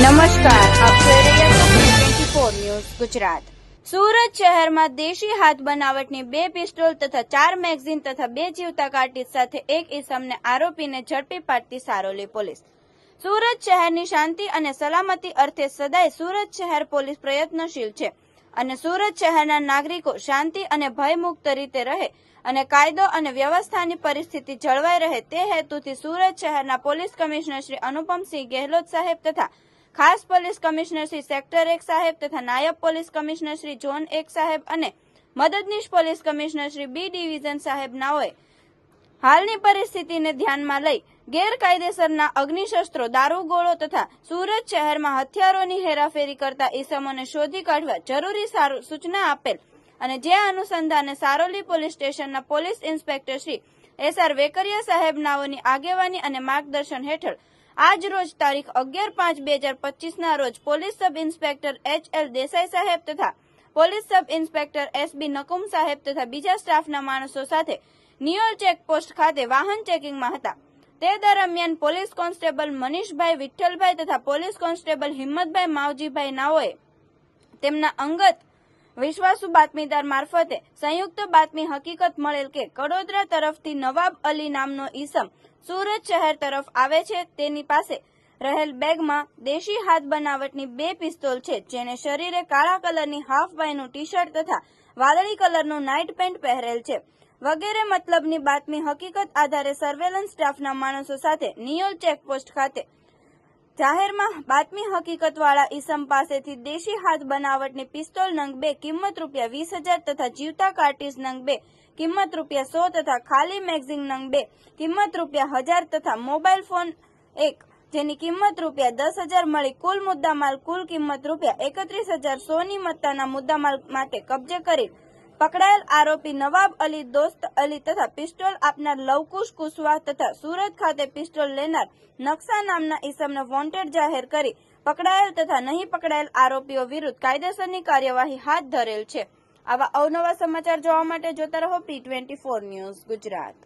નમસ્કાર ગુજરાત. સુરત શહેરમાં દેશી હાથ બનાવટની બે પિસ્તોલ તથા ચાર મેગઝીન તથા બે જીવતા કાર્ટીજ સાથે એક ઇસમને આરોપીને ઝડપી પાડતી સારોલી પોલીસ. સુરત શહેરની શાંતિ અને સલામતી અર્થે સદાય સુરત શહેર પોલીસ પ્રયત્નશીલ છે અને સુરત શહેરના નાગરિકો શાંતિ અને ભયમુક્ત રીતે રહે અને કાયદો અને વ્યવસ્થાની પરિસ્થિતિ જળવાઈ રહે તે હેતુથી સુરત શહેરના પોલીસ કમિશનર શ્રી અનુપમસિંહ ગેહલોત સાહેબ તથા ખાસ પોલીસ કમિશનર શ્રી સેક્ટર એક સાહેબ તથા નાયબ પોલીસ કમિશનર શ્રી ઝોન એક સાહેબ અને મદદનીશ police commissioner Shri B division સાહેબનાઓએ હાલની પરિસ્થિતિને ધ્યાનમાં લઈ ગેરકાયદેસરના અગ્નિશસ્ત્રો, દારૂગોળો તથા સુરત શહેરમાં હથિયારોની હેરાફેરી કરતા ઈસમોને શોધી કાઢવા જરૂરી સૂચના આપેલ અને જે અનુસંધાને સારોલી પોલીસ સ્ટેશનના police inspector Shri S R Vekariya સાહેબ નાઓની આગેવાની અને માર્ગદર્શન હેઠળ આજ રોજ તારીખ અગિયાર પાંચ બે હજાર પચીસના રોજ police sub inspector H L Desai સાહેબ તથા police sub inspector S B Nakum સાહેબ તથા બીજા સ્ટાફના માણસો સાથે નિયોલ ચેકપોસ્ટ ખાતે વાહન ચેકિંગમાં હતા. તે દરમિયાન પોલીસ કોન્સ્ટેબલ મનીષભાઈ વિઠ્ઠલભાઈ તથા પોલીસ કોન્સ્ટેબલ હિંમતભાઈ માવજીભાઈ નાઓએ તેમના અંગત વિશ્વાસુ બાતમીદાર મારફતે સંયુક્ત બાતમી હકીકત મળેલ કે કડોદરા તરફથી નવાબ અલી નામનો ઈસમ સુરત શહેર તરફ આવે છે. તેની પાસે રહેલ બેગમાં દેશી હાથ બનાવટની બે પિસ્તોલ છે, જેને શરીરે કાળા કલરની હાફ બાયનું ટી શર્ટ તથા વાદળી કલરનું નાઇટ પેન્ટ પહેરેલ છે. વગેરે મતલબની બાતમી હકીકત આધારે સર્વેલન્સ સ્ટાફના માણસો સાથે નિયોલ ચેકપોસ્ટ ખાતે જાહેરમાં બાતમી હકીકતવાળા ઈસમ પાસેથી દેશી હાથ બનાવટની પિસ્તોલ નંગ બે, કિંમત રૂપિયા વીસ હજાર તથા જીવતા કાર્ટીસ નંગ બે, કિંમત રૂપિયા સો તથા ખાલી મેગઝીન નંગ બે, કિંમત રૂપિયા હજાર તથા મોબાઈલ ફોન એક, જેની કિંમત રૂપિયા દસ હજાર મળી કુલ મુદ્દામાલ કુલ કિંમત રૂપિયા એકત્રીસ હજાર સોની મત્તાના મુદ્દામાલ માટે કબજે કરી પકડાયેલ આરોપી નવાબ અલી, દોસ્ત અલી તથા પિસ્તોલ આપનાર લવકુશ કુશવાહ તથા સુરત ખાતે પિસ્તોલ લેનાર નકશા નામના ઈસમને વોન્ટેડ જાહેર કરી પકડાયેલ તથા નહીં પકડાયેલ આરોપીઓ વિરુદ્ધ કાયદેસરની કાર્યવાહી હાથ ધરેલ છે. આવા અવનવા સમાચાર જોવા માટે જોતા રહો P twenty four news Gujarat.